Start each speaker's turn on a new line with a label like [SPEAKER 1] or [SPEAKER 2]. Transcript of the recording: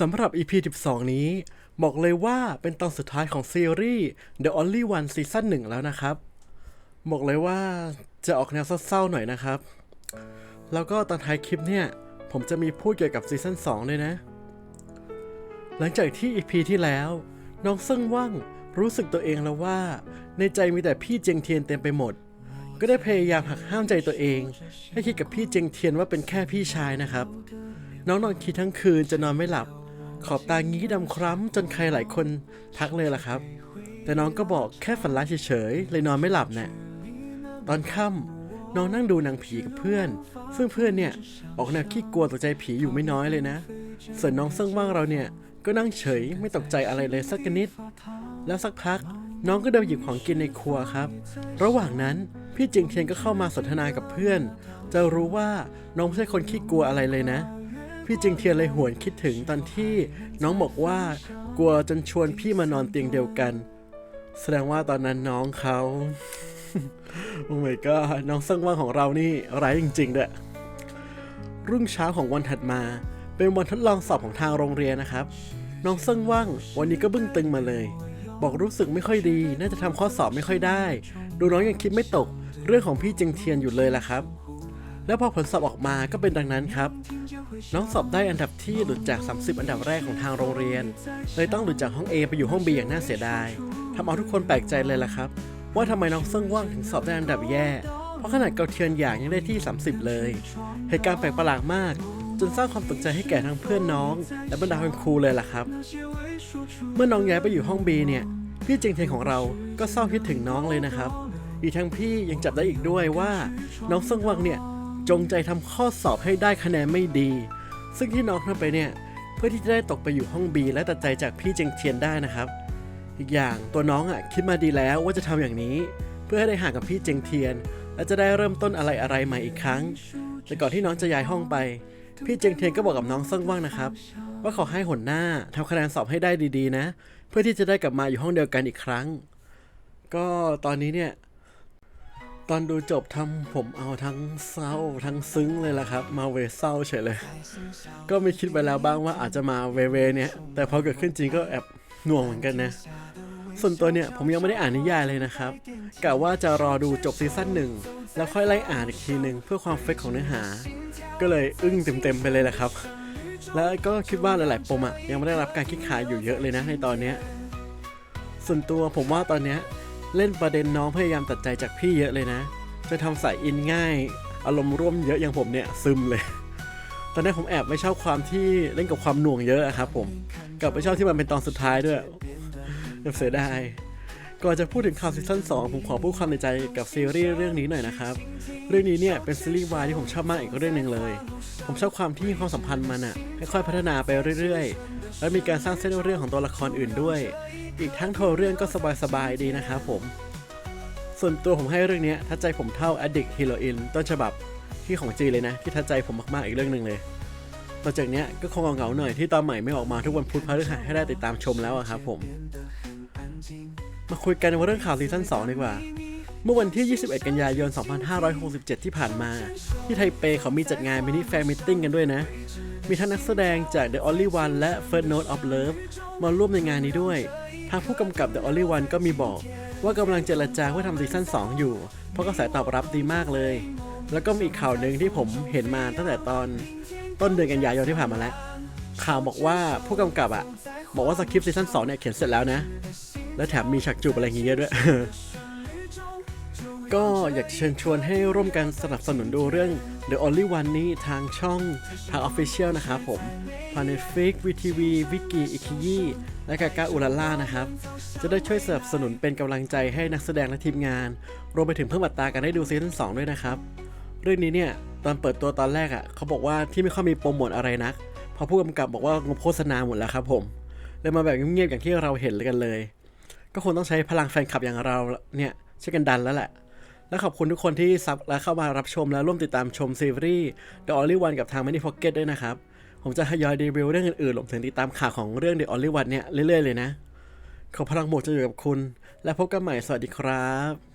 [SPEAKER 1] สำหรับ EP 12 นี้ บอกเลยว่าเป็นตอนสุดท้ายของซีรีส์ The Only One ซีซั่น1แล้วนะครับ บอกเลยว่าจะออกแนวเศร้าๆหน่อยนะครับ แล้วก็ตอนท้ายคลิปเนี่ย ผมจะมีพูดเกี่ยวกับซีซั่น2เลยนะ หลังจากที่ EP ที่แล้ว น้องเซิ่งว่างรู้สึกตัวเองแล้วว่า ในใจมีแต่พี่เจียงเทียนเต็มไปหมด ก็ได้พยายามหักห้ามใจตัวเอง ให้คิดกับพี่เจียงเทียนว่าเป็นแค่พี่ชายนะครับ น้องนอนคิดทั้งคืนจะนอนไม่หลับ ขอบตางี้ดำคล้ำจนใครหลายคนทักเลยล่ะครับ แต่น้องก็บอกแค่ฝันร้ายเฉยๆ เลยนอนไม่หลับน่ตอนค่ำน้องนั่งดูหนังผีกับเพื่อน ซึ่งเพื่อนเนี่ยออกแนวขี้กลัวตกใจผีอยู่ไม่น้อยเลยนะ ส่วนน้องเซิ่งว่างเราเนี่ยก็นั่งเฉยไม่ตกใจอะไรเลยสักนิด แล้วสักพักน้องก็เดินหยิบของกินในครัวครับ ระหว่างนั้นพี่จิงเทียนก็เข้ามาสนทนากับเพื่อน จะรู้ว่าน้องไม่ใช่คนขี้กลัวอะไรเลยนะ พี่จิงเทียนเลยหวนคิดถึงตอนที่น้องบอกว่ากลัวจนชวนพี่มานอนเตียงเดียวกัน แสดงว่าตอนนั้นน้องเขาโอ้ my god น้องเซิงว่างของเรานี่ร้ายจริงๆด้วยรุ่งเช้าของวันถัดมา เป็นวันทดลองสอบของทางโรงเรียนนะครับ น้องเซิงว่างวันนี้ก็บึ้งตึงมาเลย บอกรู้สึกไม่ค่อยดี น่าจะทำข้อสอบไม่ค่อยได้ ดูน้องยังคิดไม่ตก เรื่องของพี่จิงเทียนอยู่เลยล่ะครับ แล้วพอผลสอบออกมาก็เป็นดังนั้นครับ น้องสอบได้อันดับที่หลุดจาก 30 อันดับแรกของทางโรงเรียน เลยต้องหลุดจากห้อง A ไปอยู่ห้อง B อย่างน่าเสียดายทำเอาทุกคนแปลกใจเลยล่ะครับ ว่าทำไมน้องเซิงว่างถึงสอบได้อันดับแย่ เพราะขนาดเกาเทียนหยางยังได้ที่ 30 เลย เหตุการณ์แปลกประหลาดมาก จนสร้างความตกใจให้แก่ทั้งเพื่อนน้อง และบรรดาคุณครูเลยล่ะครับ เมื่อน้องย้ายไปอยู่ห้อง B เนี่ยพี่เจงเทยนของเราก็เศร้าคิดถึงน้องเลยนะครับ อีกทั้งพี่ยังจับได้อีกด้วยว่า น้องเซิงวังเนี่ย จงใจทำข้อสอบให้ได้คะแนนไม่ดี ซึ่งที่น้องทำไปเนี่ย เพื่อที่จะได้ตกไปอยู่ห้อง B และตัดใจจากพี่เจงเทียนได้นะครับ อีกอย่างตัวน้องอะคิดมาดีแล้วว่าจะทำอย่างนี้ เพื่อให้ได้ห่างกับพี่เจงเทียน และจะได้เริ่มต้นอะไรอะไรใหม่อีกครั้ง แต่ก่อนที่น้องจะย้ายห้องไป พี่เจงเทียนก็บอกกับน้องเซิงว่างนะครับ ว่าขอให้หนหน้าทำคะแนนสอบให้ได้ดีๆ นะ เพื่อที่จะได้กลับมาอยู่ห้องเดียวกันอีกครั้ง ก็ตอนนี้เนี่ย ตอนดูจบทำผมเอาทั้งเศร้าทั้งซึ้งเลยล่ะครับ มาเวเศร้าเฉยเลย ก็ไม่คิดไปแล้วบ้างว่าอาจจะมาเวเวเนี่ย แต่พอเกิดขึ้นจริงก็แอบหน่วงเหมือนกันนะ ส่วนตัวเนี่ยผมยังไม่ได้อ่านนิยายเลยนะครับกะว่าจะรอดูจบซีซั่นหนึ่งแล้วค่อยไล่อ่านอีกทีหนึ่งเพื่อความเฟกของเนื้อหา ก็เลยอึ้งเต็มๆไปเลยแหละครับ แล้วก็คิดว่าหลายๆปมอะยังไม่ได้รับการคิดขายอยู่เยอะเลยนะในตอนเนี้ยส่วนตัวผมว่าตอนเนี้ย เล่นประเด็นน้องพยายามตัดใจจากพี่เยอะเลยนะ จะทำสายอินง่าย อารมณ์ร่วมเยอะอย่างผมเนี่ยซึมเลย ตอนนี้ผมแอบไม่ชอบความที่เล่นกับความหน่วงเยอะครับผม กลับไปชอบที่มันเป็นตอนสุดท้ายด้วยเสียดาย ก่อนจะพูดถึงข่าวซีซั่น2 ผมขอพูดความในใจกับซีรีส์เรื่องนี้หน่อยนะครับ เรื่องนี้เนี่ยเป็นซีรีส์วายที่ผมชอบมากอีกเรื่องหนึ่งเลย ผมชอบความที่ความสัมพันธ์มันอะค่อยๆพัฒนาไปเรื่อยๆ และมีการสร้างเส้นเรื่องของตัวละครอื่นด้วย อีกทั้งโทนเรื่องก็สบายๆดีนะครับผม ส่วนตัวผมให้เรื่องนี้ทัดใจผมเท่า Addict heroin ต้นฉบับที่ของจีเลยนะ ที่ทัดใจผมมากๆอีกเรื่องหนึ่งเลยต่อจากนี้ก็คงเหงาๆหน่อยที่ตอนใหม่ไม่ออกมาทุกวันพุธพฤหัสให้ได้ติดตามชมแล้วครับผม มาคุยกันในเรื่องข่าวซีซั่น2ดีกว่า เมื่อวันที่ 21 กันยายน 2567 ที่ผ่านมา ที่ไทเปเขามีจัดงานมินิแฟร์มิทติ้งกันด้วยนะ มีทั้งนักแสดงจาก The Only One และ First Note of Love มาร่วมในงานนี้ด้วย ทางผู้กำกับ The Only One ก็มีบอก ว่ากำลังเจรจาเพื่อทำซีซั่น2 อยู่ เพราะกระแสตอบรับดีมากเลย แล้วก็มีข่าวหนึ่งที่ผมเห็นมาตั้งแต่ตอนต้นเดือนกันยายนที่ผ่านมาแล้วข่าวบอกว่าผู้กำกับอะบอกว่าสคริปต์ซีซั่น2เนี่ยเขียนเสร็จแล้วนะ และแถมมีฉากจูบอะไรอย่างเงี้ยด้วย ก็อยากเชิญชวนให้ร่วมกันสนับสนุนดูเรื่อง The Only One นี้ทางช่องทาง Official นะครับผมผ่านในฟิกวีทีวีวิกิอิคิยิและกากาอุลาล่านะครับ จะได้ช่วยสนับสนุนเป็นกำลังใจให้นักแสดงและทีมงาน รวมไปถึงเพิ่มอัตราการได้ดูซีซั่น2ด้วยนะครับ เรื่องนี้เนี่ย ตอนเปิดตัวตอนแรกอะ่ะเขาบอกว่าที่ไม่ค่อยมีโปรโมทอะไรนัก เพราะผู้กำกับบอกว่างบโฆษณาหมดแล้วครับผมเลยมาแบบเงียบๆอย่างที่เราเห็นกันเลย ก็คงต้องใช้พลังแฟนคลับอย่างเราเนี่ยช่วยกันดันแล้วแหละ และขอบคุณทุกคนที่ซับและเข้ามารับชมและร่วมติดตามชมซีรีส์ The Only One กับทาง Many Pocket ด้วยนะครับ ผมจะทยอยรีวิวเรื่องอื่นๆรวมถึงติดตามข่าวของเรื่อง The Only One เนี่ยเรื่อยๆเลยนะ ขอพลังบวกจะอยู่กับคุณ และพบกันใหม่สวัสดีครับ